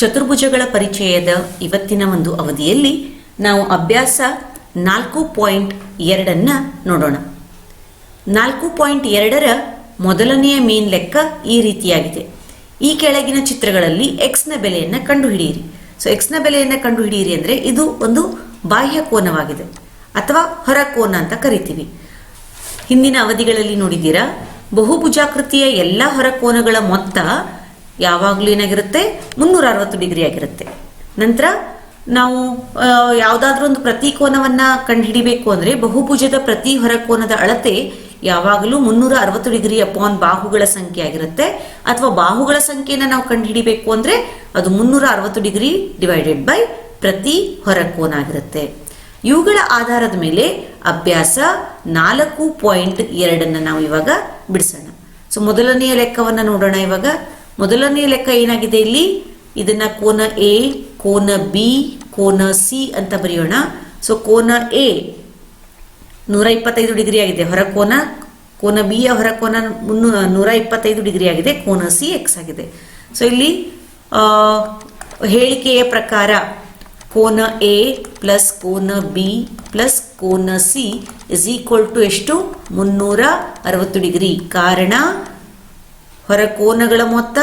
ಚತುರ್ಭುಜಗಳ ಪರಿಚಯದ ಇವತ್ತಿನ ಒಂದು ಅವಧಿಯಲ್ಲಿ ನಾವು ಅಭ್ಯಾಸ ನಾಲ್ಕು ಪಾಯಿಂಟ್ ಎರಡನ್ನ ನೋಡೋಣ. ನಾಲ್ಕು ಪಾಯಿಂಟ್ ಎರಡರ ಮೊದಲನೆಯ ಮೇನ್ ಲೆಕ್ಕ ಈ ರೀತಿಯಾಗಿದೆ. ಈ ಕೆಳಗಿನ ಚಿತ್ರಗಳಲ್ಲಿ ಎಕ್ಸ್ನ ಬೆಲೆಯನ್ನು ಕಂಡುಹಿಡಿಯಿರಿ. ಸೊ ಎಕ್ಸ್ನ ಬೆಲೆಯನ್ನು ಕಂಡುಹಿಡಿಯಿರಿ ಅಂದರೆ ಇದು ಒಂದು ಬಾಹ್ಯ ಕೋನವಾಗಿದೆ. ಅಥವಾ ಹೊರ ಕೋನ ಅಂತ ಕರಿತೀವಿ. ಹಿಂದಿನ ಅವಧಿಗಳಲ್ಲಿ ನೋಡಿದ್ದೀರಾ? ಬಹುಭುಜಾಕೃತಿಯ ಎಲ್ಲ ಹೊರಕೋನಗಳ ಮೊತ್ತ ಯಾವಾಗಲೂ ಏನಾಗಿರುತ್ತೆ? ಮುನ್ನೂರ ಅರವತ್ತು ಡಿಗ್ರಿ ಆಗಿರುತ್ತೆ. ನಂತರ ನಾವು ಯಾವುದಾದ್ರೂ ಒಂದು ಪ್ರತಿಕೋನವನ್ನು ಕಂಡುಹಿಡಿಬೇಕು ಅಂದರೆ ಬಹುಭುಜದ ಪ್ರತಿ ಹೊರಕೋನದ ಅಳತೆ ಯಾವಾಗಲೂ ಮುನ್ನೂರ ಅರವತ್ತು ಡಿಗ್ರಿ ಅಪಾನ್ ಬಾಹುಗಳ ಸಂಖ್ಯೆ ಆಗಿರುತ್ತೆ. ಅಥವಾ ಬಾಹುಗಳ ಸಂಖ್ಯೆನ ನಾವು ಕಂಡುಹಿಡಿಬೇಕು ಅಂದರೆ ಅದು ಮುನ್ನೂರ ಅರವತ್ತು ಡಿಗ್ರಿ ಡಿವೈಡೆಡ್ ಬೈ ಪ್ರತಿ ಹೊರಕೋನ ಆಗಿರುತ್ತೆ. ಇವುಗಳ ಆಧಾರದ ಮೇಲೆ ಅಭ್ಯಾಸ ನಾಲ್ಕು ಪಾಯಿಂಟ್ ಎರಡನ್ನು ನಾವು ಇವಾಗ ಬಿಡಿಸೋಣ. ಸೊ ಮೊದಲನೆಯ ಲೆಕ್ಕವನ್ನು ನೋಡೋಣ ಇವಾಗ. ಮೊದಲನೆಯ ಲೆಕ್ಕ ಏನಾಗಿದೆ ಇಲ್ಲಿ? ಇದನ್ನ ಕೋನ ಎ ಕೋನ ಬಿ ಕೋನ ಸಿ ಅಂತ ಬರೆಯೋಣ. ಸೊ ಕೋನ ಎ ನೂರ ಇಪ್ಪತ್ತೈದು ಡಿಗ್ರಿ ಆಗಿದೆ. ಹೊರಕೋನ ಕೋನ ಬಿಯ ಹೊರಕೋನ ಮುನ್ನೂ ನೂರ ಇಪ್ಪತ್ತೈದು ಡಿಗ್ರಿ ಆಗಿದೆ. ಕೋನ ಸಿ ಎಕ್ಸ್ ಆಗಿದೆ. ಸೊ ಇಲ್ಲಿ ಹೇಳಿಕೆಯ ಪ್ರಕಾರ ಕೋನ ಎ ಪ್ಲಸ್ ಕೋನ ಬಿ ಪ್ಲಸ್ ಕೋನ ಸಿ ಇಸ್ ಈಕ್ವಲ್ ಟು ಎಷ್ಟು? ಮುನ್ನೂರ ಅರವತ್ತು ಡಿಗ್ರಿ. ಕಾರಣ ಹೊರಕೋನಗಳ ಮೊತ್ತ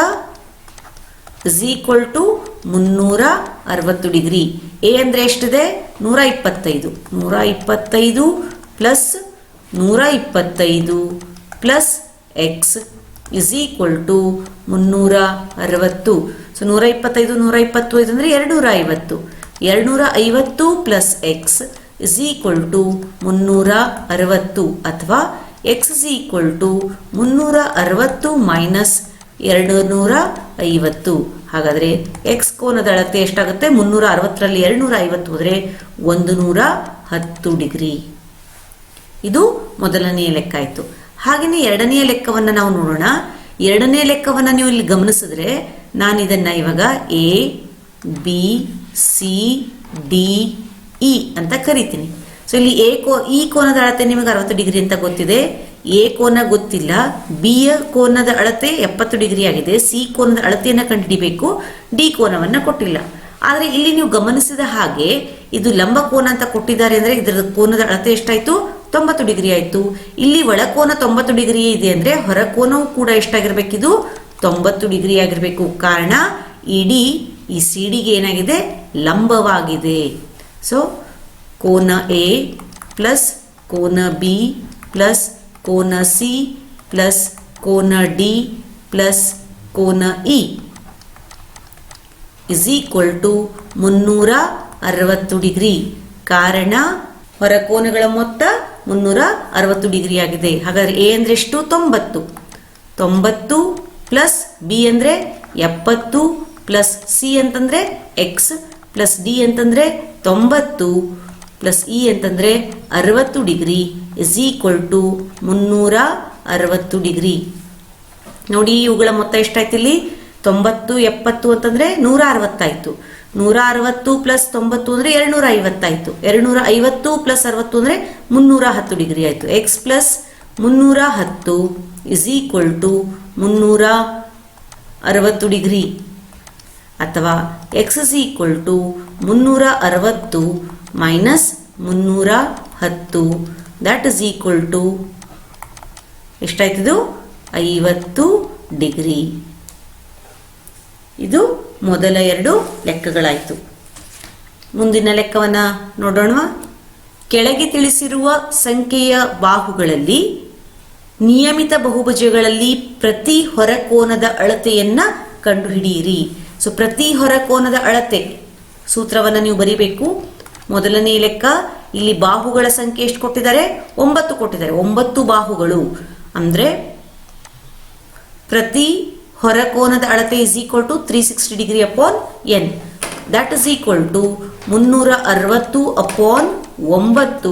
ಇಸ್ ಈಕ್ವಲ್ ಟು ಮುನ್ನೂರ ಅರವತ್ತು ಡಿಗ್ರಿ. ಎ ಅಂದರೆ ಎಷ್ಟಿದೆ? ನೂರ ಇಪ್ಪತ್ತೈದು ನೂರ ಇಪ್ಪತ್ತೈದು ಪ್ಲಸ್ ನೂರ ಇಪ್ಪತ್ತೈದು plus X is equal to ಮುನ್ನೂರ ಅರವತ್ತು ಸೊ ನೂರ ಇಪ್ಪತ್ತೈದು ನೂರ ಇಪ್ಪತ್ತೈದು ಅಂದರೆ ಎರಡುನೂರ ಐವತ್ತು ಎರಡುನೂರ ಐವತ್ತು plus X is equal to ಮುನ್ನೂರ ಅರವತ್ತು ಅಥವಾ ಎಕ್ಸ್ ಸಿ ಈಕ್ವಲ್ ಟು ಮುನ್ನೂರ ಅರವತ್ತು ಮೈನಸ್ ಎರಡು ನೂರ ಐವತ್ತು ಹಾಗಾದರೆ ಎಕ್ಸ್ ಕೋನದ ಅಳತೆ ಎಷ್ಟಾಗುತ್ತೆ? ಮುನ್ನೂರ ಅರವತ್ತರಲ್ಲಿ ಎರಡುನೂರ ಐವತ್ತು ಹೋದರೆ ಒಂದು ನೂರ ಹತ್ತು ಡಿಗ್ರಿ. ಇದು ಮೊದಲನೆಯ ಲೆಕ್ಕ ಆಯಿತು ಹಾಗೆಯೇ ಎರಡನೆಯ ಲೆಕ್ಕವನ್ನು ನಾವು ನೋಡೋಣ. ಎರಡನೇ ಲೆಕ್ಕವನ್ನು ನೀವು ಇಲ್ಲಿ ಗಮನಿಸಿದ್ರೆ ನಾನು ಇದನ್ನು ಇವಾಗ A B C D E ಅಂತ ಕರಿತೀನಿ. ಸೊ ಇಲ್ಲಿ ಎ ಕೋ ಈ ಕೋನದ ಅಳತೆ ನಿಮಗೆ ಅರವತ್ತು ಡಿಗ್ರಿ ಅಂತ ಗೊತ್ತಿದೆ. ಎ ಕೋನ ಗೊತ್ತಿಲ್ಲ. ಬಿ ಯ ಕೋನದ ಅಳತೆ ಎಪ್ಪತ್ತು ಡಿಗ್ರಿ ಆಗಿದೆ. ಸಿ ಕೋನದ ಅಳತೆಯನ್ನು ಕಂಡುಹಿಡಿಬೇಕು. ಡಿ ಕೋನವನ್ನು ಕೊಟ್ಟಿಲ್ಲ. ಆದರೆ ಇಲ್ಲಿ ನೀವು ಗಮನಿಸಿದ ಹಾಗೆ ಇದು ಲಂಬ ಕೋನ ಅಂತ ಕೊಟ್ಟಿದ್ದಾರೆ ಅಂದರೆ ಇದರ ಕೋನದ ಅಳತೆ ಎಷ್ಟಾಯಿತು? ತೊಂಬತ್ತು ಡಿಗ್ರಿ ಆಯಿತು. ಇಲ್ಲಿ ಒಳಕೋನ ತೊಂಬತ್ತು ಡಿಗ್ರಿ ಇದೆ ಅಂದರೆ ಹೊರಕೋನವು ಕೂಡ ಎಷ್ಟಾಗಿರಬೇಕಿದು? ತೊಂಬತ್ತು ಡಿಗ್ರಿ ಆಗಿರಬೇಕು. ಕಾರಣ ಇಡೀ ಈ ಸಿಡಿಗೆ ಏನಾಗಿದೆ? ಲಂಬವಾಗಿದೆ. ಸೊ ಕೋನ ಎ ಪ್ಲಸ್ ಕೋನ ಬಿ ಪ್ಲಸ್ ಕೋನ ಸಿ ಪ್ಲಸ್ ಕೋನ ಡಿ ಪ್ಲಸ್ ಕೋನ ಇ. ಇಸ್ ಈಕ್ವಲ್ ಟು ಮುನ್ನೂರ ಅರವತ್ತು ಡಿಗ್ರಿ. ಕಾರಣ ಹೊರಕೋನಗಳ ಮೊತ್ತ ಮುನ್ನೂರ ಅರವತ್ತು ಡಿಗ್ರಿ ಆಗಿದೆ. ಹಾಗಾದ್ರೆ ಎ ಅಂದ್ರೆ ಎಷ್ಟು? ತೊಂಬತ್ತು. ತೊಂಬತ್ತು ಪ್ಲಸ್ ಬಿ ಅಂದರೆ ಎಪ್ಪತ್ತು ಪ್ಲಸ್ ಸಿ ಅಂತಂದರೆ ಎಕ್ಸ್ ಪ್ಲಸ್ ಡಿ ಅಂತಂದರೆ ತೊಂಬತ್ತು. ಪ್ಲಸ್ ಇ ಅಂತಂದರೆ ಅರವತ್ತು ಡಿಗ್ರಿ ಇಸ್ ಈಕ್ವಲ್ ಟು ಮುನ್ನೂರ ಅರವತ್ತು ಡಿಗ್ರಿ. ನೋಡಿ ಇವುಗಳ ಮೊತ್ತ ಎಷ್ಟಾಯ್ತು ಇಲ್ಲಿ ತೊಂಬತ್ತು, ಎಪ್ಪತ್ತು ಅಂತಂದ್ರೆ ನೂರ ಅರವತ್ತಾಯ್ತು. ನೂರ ಅರವತ್ತು ಪ್ಲಸ್ ತೊಂಬತ್ತು ಅಂದ್ರೆ ಎರಡುನೂರ ಐವತ್ತಾಯ್ತು. ಎರಡುನೂರ ಐವತ್ತು ಪ್ಲಸ್ ಅರವತ್ತು ಅಂದ್ರೆ ಮುನ್ನೂರ ಹತ್ತು ಡಿಗ್ರಿ ಆಯ್ತು. ಎಕ್ಸ್ ಪ್ಲಸ್ ಮುನ್ನೂರ ಹತ್ತು ಇಸ್ ಈಕ್ವಲ್ ಟು ಮುನ್ನೂರ ಅರವತ್ತು ಡಿಗ್ರಿ. ಅಥವಾ ಎಕ್ಸ್ ಇಸ್ ಈಕ್ವಲ್ ಟು ಮುನ್ನೂರ ಅರವತ್ತು ಮೈನಸ್ ಮುನ್ನೂರ ಹತ್ತು. ದಟ್ ಇಸ್ ಈಕ್ವಲ್ ಟು ಎಷ್ಟಾಯ್ತಿದು? ಐವತ್ತು ಡಿಗ್ರಿ. ಇದು ಮೊದಲ ಎರಡು ಲೆಕ್ಕಗಳಾಯಿತು. ಮುಂದಿನ ಲೆಕ್ಕವನ್ನು ನೋಡೋಣ ಕೆಳಗೆ ತಿಳಿಸಿರುವ ಸಂಖ್ಯೆಯ ಬಾಹುಗಳಲ್ಲಿ ನಿಯಮಿತ ಬಹುಭುಜಗಳಲ್ಲಿ ಪ್ರತಿ ಹೊರಕೋನದ ಅಳತೆಯನ್ನು ಕಂಡುಹಿಡಿಯಿರಿ. ಸೊ ಪ್ರತಿ ಹೊರಕೋನದ ಅಳತೆ ಸೂತ್ರವನ್ನು ನೀವು ಬರಿಬೇಕು. ಮೊದಲನೇ ಲೆಕ್ಕ, ಇಲ್ಲಿ ಬಾಹುಗಳ ಸಂಖ್ಯೆ ಎಷ್ಟು ಕೊಟ್ಟಿದ್ದಾರೆ? ಒಂಬತ್ತು ಕೊಟ್ಟಿದ್ದಾರೆ. ಒಂಬತ್ತು ಬಾಹುಗಳು. ಅಂದರೆ, ಪ್ರತಿ ಹೊರಕೋನದ ಅಳತೆ is equal to three sixty degree upon N that is equal to ಮುನ್ನೂರ ಅರವತ್ತು ಅಪಾನ್ ಒಂಬತ್ತು.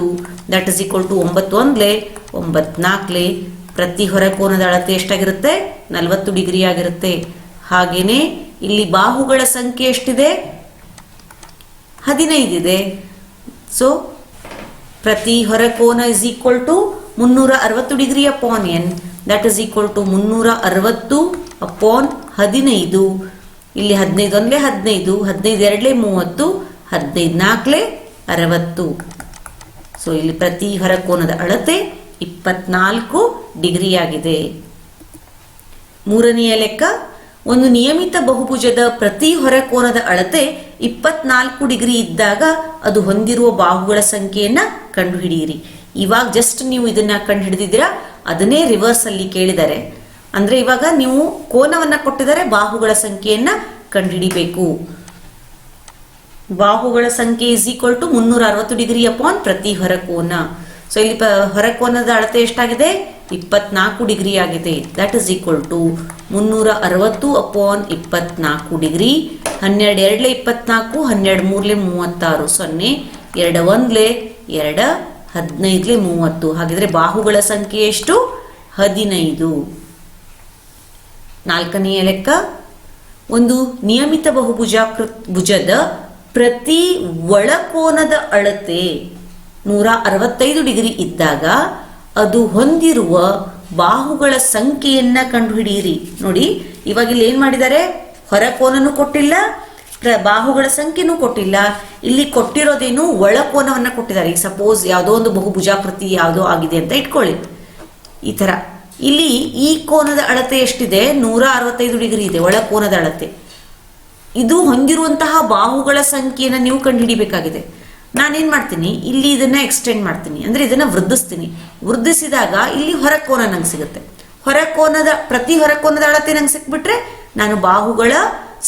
ದಟ್ ಇಸ್ ಈಕ್ವಲ್ ಟು ಒಂಬತ್ತು ಒಂದ್ಲೆ ಒಂಬತ್ನಾಲ್ಕಲೆ ಪ್ರತಿ ಹೊರಕೋನದ ಅಳತೆ ಎಷ್ಟಾಗಿರುತ್ತೆ? ನಲವತ್ತು ಡಿಗ್ರಿ ಆಗಿರುತ್ತೆ. ಹಾಗೇನೆ, ಇಲ್ಲಿ ಬಾಹುಗಳ ಸಂಖ್ಯೆ ಎಷ್ಟಿದೆ? ಹದಿನೈದಿದೆ. ಸೊ ಪ್ರತಿ ಹೊರಕೋನ ಇಸ್ ಈಕ್ವಲ್ ಟು ಮುನ್ನೂರ ಅರವತ್ತು degree upon N that is equal to ಮುನ್ನೂರ ಅರವತ್ತು ಅಪಾನ್ ಹದಿನೈದು. ಇಲ್ಲಿ ಹದಿನೈದು ಒಂದಲೇ ಹದಿನೈದು ಹದಿನೈದು ಎರಡಲೇ ಮೂವತ್ತು, ಹದಿನೈದು ನಾಲ್ಕಲೇ ಅರವತ್ತು. ಸೊ ಇಲ್ಲಿ ಪ್ರತಿ ಹೊರಕೋನದ ಅಳತೆ ಇಪ್ಪತ್ನಾಲ್ಕು ಡಿಗ್ರಿ ಆಗಿದೆ. ಮೂರನೆಯ ಲೆಕ್ಕ, ಒಂದು ನಿಯಮಿತ ಬಹುಭುಜದ ಪ್ರತಿ ಹೊರಕೋನದ ಅಳತೆ ಇಪ್ಪತ್ನಾಲ್ಕು ಡಿಗ್ರಿ ಇದ್ದಾಗ ಅದು ಹೊಂದಿರುವ ಬಾಹುಗಳ ಸಂಖ್ಯೆಯನ್ನ ಕಂಡುಹಿಡಿಯಿರಿ. ಇವಾಗ ಜಸ್ಟ್ ನೀವು ಇದನ್ನ ಕಂಡು ಕಂಡುಹಿಡಿದಿದ್ದೀರಾ? ಅದನ್ನೇ ರಿವರ್ಸ್ ಅಲ್ಲಿ ಕೇಳಿದ್ದಾರೆ ಅಂದ್ರೆ ಇವಾಗ ನೀವು ಕೋನವನ್ನ ಕೊಟ್ಟಿದ್ದಾರೆ ಬಾಹುಗಳ ಸಂಖ್ಯೆಯನ್ನ ಕಂಡುಹಿಡಿಬೇಕು. ಬಾಹುಗಳ ಸಂಖ್ಯೆ ಇಸ್ ಈಕ್ವಲ್ ಟು ಮುನ್ನೂರ ಅರವತ್ತು ಡಿಗ್ರಿ ಅಪಾನ್ ಪ್ರತಿ ಹೊರಕೋನ ಸೊ ಇಲ್ಲಿ ಹೊರಕೋನದ ಅಳತೆ ಎಷ್ಟಾಗಿದೆ? ಇಪ್ಪತ್ನಾಲ್ಕು ಡಿಗ್ರಿ ಆಗಿದೆ. ದಟ್ ಇಸ್ ಈಕ್ವಲ್ ಟು ಮುನ್ನೂರ ಅರವತ್ತು ಅಪಾನ್ ಇಪ್ಪತ್ನಾಲ್ಕು ಡಿಗ್ರಿ. ಹನ್ನೆರಡು ಎರಡ್ಲೆ ಇಪ್ಪತ್ನಾಲ್ಕು, ಹನ್ನೆರಡು ಮೂರ್ಲೆ ಮೂವತ್ತಾರು, ಸೊನ್ನೆ, ಎರಡು ಒಂದ್ಲೆ ಎರಡ, ಹದಿನೈದ್ಲೆ ಮೂವತ್ತು. ಹಾಗಿದ್ರೆ ಬಾಹುಗಳ ಸಂಖ್ಯೆ ಎಷ್ಟು? ಹದಿನೈದು. ನಾಲ್ಕನೆಯ ಲೆಕ್ಕ, ಒಂದು ನಿಯಮಿತ ಬಹುಭುಜ ಭುಜದ ಪ್ರತಿ ಒಳಕೋನದ ಅಳತೆ ನೂರ ಅರವತ್ತೈದು ಡಿಗ್ರಿ ಇದ್ದಾಗ ಅದು ಹೊಂದಿರುವ ಬಾಹುಗಳ ಸಂಖ್ಯೆಯನ್ನ ಕಂಡುಹಿಡಿಯಿರಿ. ನೋಡಿ ಇವಾಗ ಇಲ್ಲಿ ಏನ್ ಮಾಡಿದ್ದಾರೆ? ಹೊರಕೋನನು ಕೊಟ್ಟಿಲ್ಲ ಬಾಹುಗಳ ಸಂಖ್ಯೆನೂ ಕೊಟ್ಟಿಲ್ಲ. ಇಲ್ಲಿ ಕೊಟ್ಟಿರೋದೇನು ಒಳಕೋನವನ್ನ ಕೊಟ್ಟಿದ್ದಾರೆ. ಈಗ ಸಪೋಸ್ ಯಾವುದೋ ಒಂದು ಬಹುಭುಜಾಕೃತಿ ಯಾವುದೋ ಆಗಿದೆ ಅಂತ ಇಟ್ಕೊಳ್ಳಿ. ಈ ಥರ. ಇಲ್ಲಿ ಈ ಕೋನದ ಅಳತೆ ಎಷ್ಟಿದೆ? ನೂರ ಅರವತ್ತೈದು ಡಿಗ್ರಿ ಇದೆ, ಒಳಕೋನದ ಅಳತೆ. ಇದು ಹೊಂದಿರುವಂತಹ ಬಾಹುಗಳ ಸಂಖ್ಯೆಯನ್ನು ನೀವು ಕಂಡುಹಿಡಿಬೇಕಾಗಿದೆ. ನಾನೇನು ಮಾಡ್ತೀನಿ? ಇಲ್ಲಿ ಇದನ್ನ ಎಕ್ಸ್ಟೆಂಡ್ ಮಾಡ್ತೀನಿ. ಅಂದ್ರೆ ಇದನ್ನ ವೃದ್ಧಿಸ್ತೀನಿ. ವೃದ್ಧಿಸಿದಾಗ ಇಲ್ಲಿ ಹೊರಕೋನ ನಂಗೆ ಸಿಗುತ್ತೆ. ಹೊರಕೋನದ, ಪ್ರತಿ ಹೊರಕೋನದ ಅಳತೆ ನಂಗೆ ಸಿಕ್ಬಿಟ್ರೆ ನಾನು ಬಾಹುಗಳ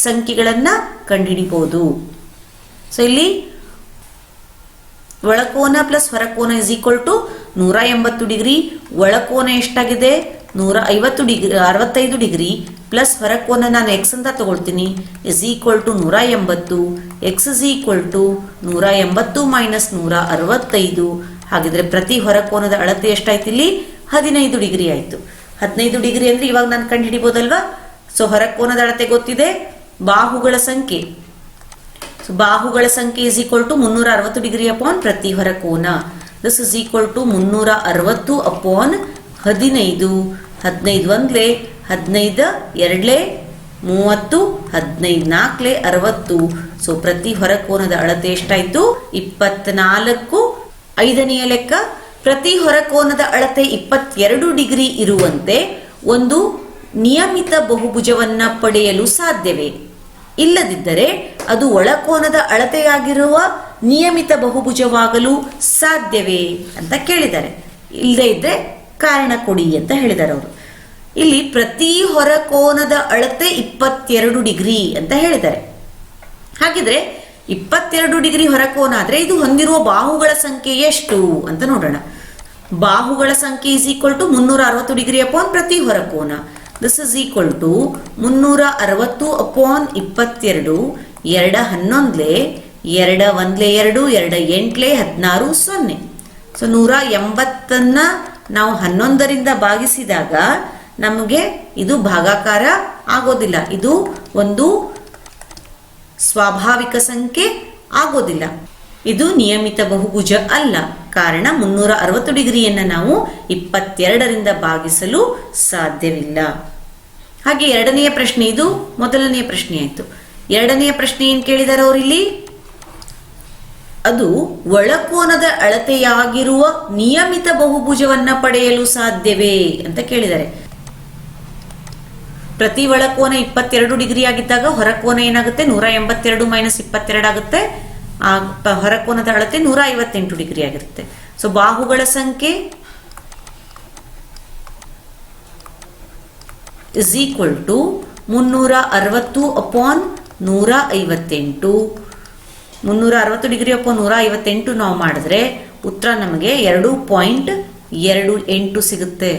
ಸಂಖ್ಯೆಗಳನ್ನ ಕಂಡುಹಿಡಿಬಹುದು ಸೊ ಇಲ್ಲಿ ಒಳಕೋನ ಪ್ಲಸ್ ಹೊರಕೋನ ಇಸ್ ಈಕ್ವಲ್ ಟು ನೂರ ಎಂಬತ್ತು ಡಿಗ್ರಿ, ಒಳಕೋನ ಎಷ್ಟಾಗಿದೆ? ನೂರ ಐವತ್ತು ಡಿಗ್ರಿ, ಅರವತ್ತೈದು ಡಿಗ್ರಿ ಪ್ಲಸ್ ಹೊರಕೋನ ನಾನು ಎಕ್ಸ್ ಅಂತ ತಗೊಳ್ತೀನಿ ಇಸ್ ಈಕ್ವಲ್ ಟು ನೂರ ಎಂಬತ್ತು ಎಕ್ಸ್ ಇಸ್ ಈಕ್ವಲ್ ಟು ನೂರ ಎಂಬತ್ತು ಮೈನಸ್ ನೂರ ಅರವತ್ತೈದು ಹಾಗಿದ್ರೆ ಪ್ರತಿ ಹೊರಕೋನದ ಅಳತೆ ಎಷ್ಟಾಯ್ತು ಇಲ್ಲಿ? ಹದಿನೈದು ಡಿಗ್ರಿ ಆಯ್ತು. ಹದಿನೈದು ಡಿಗ್ರಿ ಅಂದ್ರೆ ಇವಾಗ ನಾನು ಕಂಡು ಹಿಡಿಬೋದಲ್ವಾ ಸೊ ಹೊರಕೋನದ ಅಳತೆ ಗೊತ್ತಿದೆ? ಬಾಹುಗಳ ಸಂಖ್ಯೆ. ಸೊ ಬಾಹುಗಳ ಸಂಖ್ಯೆ ಇಸ್ ಈಕ್ವಲ್ ಟು ಮುನ್ನೂರ ಅರವತ್ತು ಡಿಗ್ರಿ ಅಪಾನ್ ಪ್ರತಿ ಹೊರ ಕೋನ. ದಿಸ್ ಇಸ್ ಈಕ್ವಲ್ ಟು ಮುನ್ನೂರ ಅರವತ್ತು ಅಪಾನ್ ಹದಿನೈದು. ಹದಿನೈದು ಒಂದ್ಲೆ, ಹದಿನೈದು ಎರಡ್ಲೆ, ಮೂವತ್ತು, ಹದಿನೈದು ನಾಲ್ಕಲೆ ಅರವತ್ತು. ಸೊ ಪ್ರತಿ ಹೊರ ಕೋನದ ಅಳತೆ ಎಷ್ಟಾಯ್ತು? ಇಪ್ಪತ್ನಾಲ್ಕು. ಐದನೆಯ ಲೆಕ್ಕ ಪ್ರತಿ ಹೊರಕೋನದ ಅಳತೆ ಇಪ್ಪತ್ತೆರಡು ಡಿಗ್ರಿ ಇರುವಂತೆ ಒಂದು ನಿಯಮಿತ ಬಹುಭುಜವನ್ನ ಪಡೆಯಲು ಸಾಧ್ಯವೇ? ಇಲ್ಲದಿದ್ದರೆ ಅದು ಒಳಕೋನದ ಅಳತೆಯಾಗಿರುವ ನಿಯಮಿತ ಬಹುಭುಜವಾಗಲು ಸಾಧ್ಯವೇ ಅಂತ ಕೇಳಿದ್ದಾರೆ. ಇಲ್ಲದೆ ಇದ್ದರೆ ಕಾರಣ ಕೊಡಿ ಅಂತ ಹೇಳಿದ್ದಾರೆ ಅವರು. ಇಲ್ಲಿ ಪ್ರತಿ ಹೊರಕೋನದ ಅಳತೆ ಇಪ್ಪತ್ತೆರಡು ಡಿಗ್ರಿ ಅಂತ ಹೇಳಿದ್ದಾರೆ. ಹಾಗಿದ್ರೆ ಇಪ್ಪತ್ತೆರಡು ಡಿಗ್ರಿ ಹೊರಕೋನ ಆದ್ರೆ ಇದು ಹೊಂದಿರುವ ಬಾಹುಗಳ ಸಂಖ್ಯೆ ಎಷ್ಟು ಅಂತ ನೋಡೋಣ. ಬಾಹುಗಳ ಸಂಖ್ಯೆ ಇಸ್ ಈಕ್ವಲ್ ಟು ಮುನ್ನೂರ ಅರವತ್ತು ಡಿಗ್ರಿ ಅಪಾನ್ ಪ್ರತಿ ಹೊರಕೋನ. ದಿಸ್ ಇಸ್ ಈಕ್ವಲ್ ಟು ಮುನ್ನೂರ ಅರವತ್ತು ಅಪಾನ್ ಇಪ್ಪತ್ತೆರಡು, ಎರಡ ಹನ್ನೊಂದ್ಲೆ, ಎರಡ ಒಂದ್ಲೆ ಎರಡು, ಎರಡ ಎಂಟ್ಲೆ ಹದಿನಾರು ಸೊನ್ನೆ. ಸೊ ನೂರ ಎಂಬತ್ತನ್ನ ನಾವು ಹನ್ನೊಂದರಿಂದ ಭಾಗಿಸಿದಾಗ ನಮಗೆ ಇದು ಭಾಗಾಕಾರ ಆಗೋದಿಲ್ಲ. ಇದು ಒಂದು ಸ್ವಾಭಾವಿಕ ಸಂಖ್ಯೆ ಆಗೋದಿಲ್ಲ. ಇದು ನಿಯಮಿತ ಬಹುಭುಜ ಅಲ್ಲ. ಕಾರಣ ಮುನ್ನೂರ ಅರವತ್ತು ಡಿಗ್ರಿಯನ್ನ ನಾವು ಇಪ್ಪತ್ತೆರಡರಿಂದ ಭಾಗಿಸಲು ಸಾಧ್ಯವಿಲ್ಲ. ಹಾಗೆ ಎರಡನೆಯ ಪ್ರಶ್ನೆ ಇದು. ಮೊದಲನೆಯ ಪ್ರಶ್ನೆ ಆಯ್ತು. ಎರಡನೆಯ ಪ್ರಶ್ನೆ ಏನ್ ಕೇಳಿದಾರೆ ಅವರಿಲ್ಲಿ? ಅದು ಒಳಕೋನದ ಅಳತೆಯಾಗಿರುವ ನಿಯಮಿತ ಬಹುಭುಜವನ್ನ ಪಡೆಯಲು ಸಾಧ್ಯವೇ ಅಂತ ಕೇಳಿದ್ದಾರೆ ಪ್ರತಿ ಒಳಕೋನ ಇಪ್ಪತ್ತೆರಡು ಡಿಗ್ರಿ ಆಗಿದ್ದಾಗ ಹೊರಕೋನ ಏನಾಗುತ್ತೆ? ನೂರ ಎಂಬತ್ತೆರಡು ಮೈನಸ್ ಇಪ್ಪತ್ತೆರಡು ಆಗುತ್ತೆ. ಹೊರಕೋನದ ಅಳತೆ ನೂರ ಐವತ್ತೆಂಟು ಡಿಗ್ರಿ ಆಗಿರುತ್ತೆ. ಸೊ ಬಾಹುಗಳ ಸಂಖ್ಯೆ ಇಸ್ ಈಕ್ವಲ್ ಟು ಮುನ್ನೂರ ಅರವತ್ತು ಅಪಾನ್ ನೂರ ಐವತ್ತೆಂಟು. ಮುನ್ನೂರ ಅರವತ್ತು ಡಿಗ್ರಿ ಅಪ್ಪ ನೂರ ಐವತ್ತೆಂಟು ನಾವು ಮಾಡಿದ್ರೆ ಉತ್ತರ ನಮಗೆ ಎರಡು ಪಾಯಿಂಟ್ ಎರಡು ಎಂಟು ಸಿಗುತ್ತೆ.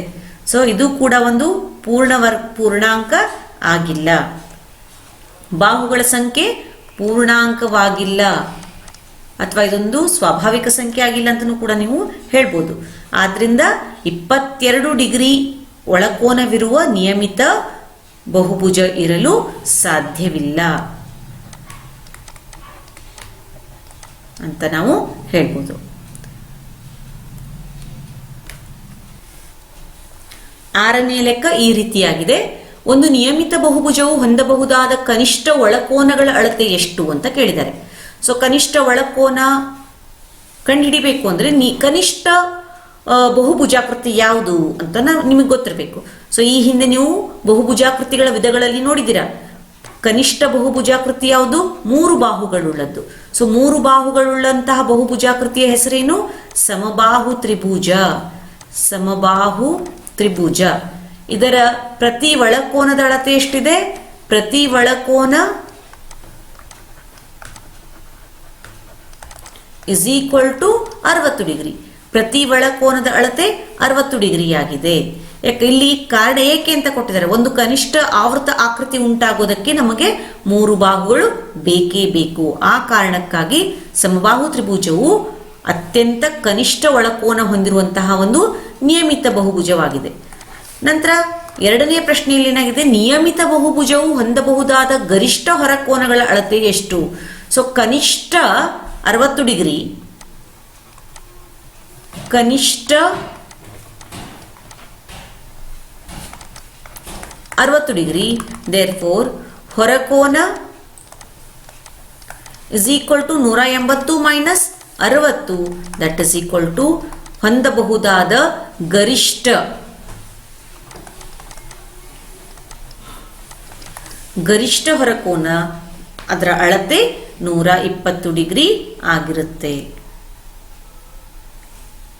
ಸೊ ಇದು ಕೂಡ ಒಂದು ಪೂರ್ಣ ವರ್ ಪೂರ್ಣಾಂಕ ಆಗಿಲ್ಲ. ಬಾಹುಗಳ ಸಂಖ್ಯೆ ಪೂರ್ಣಾಂಕವಾಗಿಲ್ಲ. ಅಥವಾ ಇದೊಂದು ಸ್ವಾಭಾವಿಕ ಸಂಖ್ಯೆ ಆಗಿಲ್ಲ ಅಂತಲೂ ಕೂಡ ನೀವು ಹೇಳ್ಬೋದು. ಆದ್ದರಿಂದ ಇಪ್ಪತ್ತೆರಡು ಡಿಗ್ರಿ ಒಳಕೋನವಿರುವ ನಿಯಮಿತ ಬಹುಭುಜ ಇರಲು ಸಾಧ್ಯವಿಲ್ಲ. ಅಂತ ನಾವು ಹೇಳ್ಬೋದು. ಆರನೇ ಲೆಕ್ಕ ಈ ರೀತಿಯಾಗಿದೆ. ಒಂದು ನಿಯಮಿತ ಬಹುಭುಜವು ಹೊಂದಬಹುದಾದ ಕನಿಷ್ಠ ಒಳಕೋನಗಳ ಅಳತೆ ಎಷ್ಟು ಅಂತ ಕೇಳಿದ್ದಾರೆ. ಸೊ ಕನಿಷ್ಠ ಒಳಕೋನ ಕಂಡುಹಿಡಿಬೇಕು ಅಂದ್ರೆ ಕನಿಷ್ಠ ಬಹುಭುಜಾಕೃತಿ ಯಾವುದು ಅಂತ ನಿಮಗೆ ಗೊತ್ತಿರಬೇಕು. ಸೊ ಈ ಹಿಂದೆ ನೀವು ಬಹುಭುಜಾಕೃತಿಗಳ ವಿಧಗಳಲ್ಲಿ ನೋಡಿದ್ದೀರಾ. ಕನಿಷ್ಠ ಬಹುಭುಜಾಕೃತಿ ಯಾವುದು? ಮೂರು ಬಾಹುಗಳುಳ್ಳದ್ದು. ಸೊ ಮೂರು ಬಾಹುಗಳುಳ್ಳಂತಹ ಬಹುಭುಜಾಕೃತಿಯ ಹೆಸರೇನು? ಸಮಬಾಹು ತ್ರಿಭುಜ. ಸಮಬಾಹು ತ್ರಿಭುಜ. ಇದರ ಪ್ರತಿ ಒಳಕೋನದ ಅಳತೆ ಎಷ್ಟಿದೆ? ಪ್ರತಿ ಒಳಕೋನ ಇಸ್ ಈಕ್ವಲ್ ಟು ಅರವತ್ತು ಡಿಗ್ರಿ. ಪ್ರತಿ ಒಳಕೋನದ ಅಳತೆ ಅರವತ್ತು ಡಿಗ್ರಿ ಆಗಿದೆ. ಯಾಕೆ ಇಲ್ಲಿ ಕಾರಣ ಏಕೆ ಅಂತ ಕೊಟ್ಟಿದ್ದಾರೆ? ಒಂದು ಕನಿಷ್ಠ ಆವೃತ ಆಕೃತಿ ಉಂಟಾಗೋದಕ್ಕೆ ನಮಗೆ ಮೂರು ಬಾಹುಗಳು ಬೇಕೇ ಬೇಕು. ಆ ಕಾರಣಕ್ಕಾಗಿ ಸಮಬಾಹು ತ್ರಿಭುಜವು ಅತ್ಯಂತ ಕನಿಷ್ಠ ಒಳಕೋನ ಹೊಂದಿರುವಂತಹ ಒಂದು ನಿಯಮಿತ ಬಹುಭುಜವಾಗಿದೆ. ನಂತರ ಎರಡನೇ ಪ್ರಶ್ನೆಯಲ್ಲಿ ಏನಾಗಿದೆ ನಿಯಮಿತ ಬಹುಭುಜವು ಹೊಂದಬಹುದಾದ ಗರಿಷ್ಠ ಹೊರಕೋನಗಳ ಅಳತೆ ಎಷ್ಟು? ಸೊ ಕನಿಷ್ಠ ಅರವತ್ತು ಡಿಗ್ರಿ. ಕನಿಷ್ಠ ಅರವತ್ತು ಡಿಗ್ರಿ. ದೇರ್ ಫೋರ್ ಹೊರಕೋನ ಇಸ್ ಈಕ್ವಲ್ ಟು ನೂರ ಎಂಬತ್ತು ಮೈನಸ್ ಅರವತ್ತು. ದಟ್ ಇಸ್ ಈಕ್ವಲ್ ಟು ಹೊಂದಬಹುದಾದ ಗರಿಷ್ಠ. ಗರಿಷ್ಠ ಹೊರಕೋನ ಅದರ ಅಳತೆ ನೂರ ಇಪ್ಪತ್ತು ಡಿಗ್ರಿ ಆಗಿರುತ್ತೆ.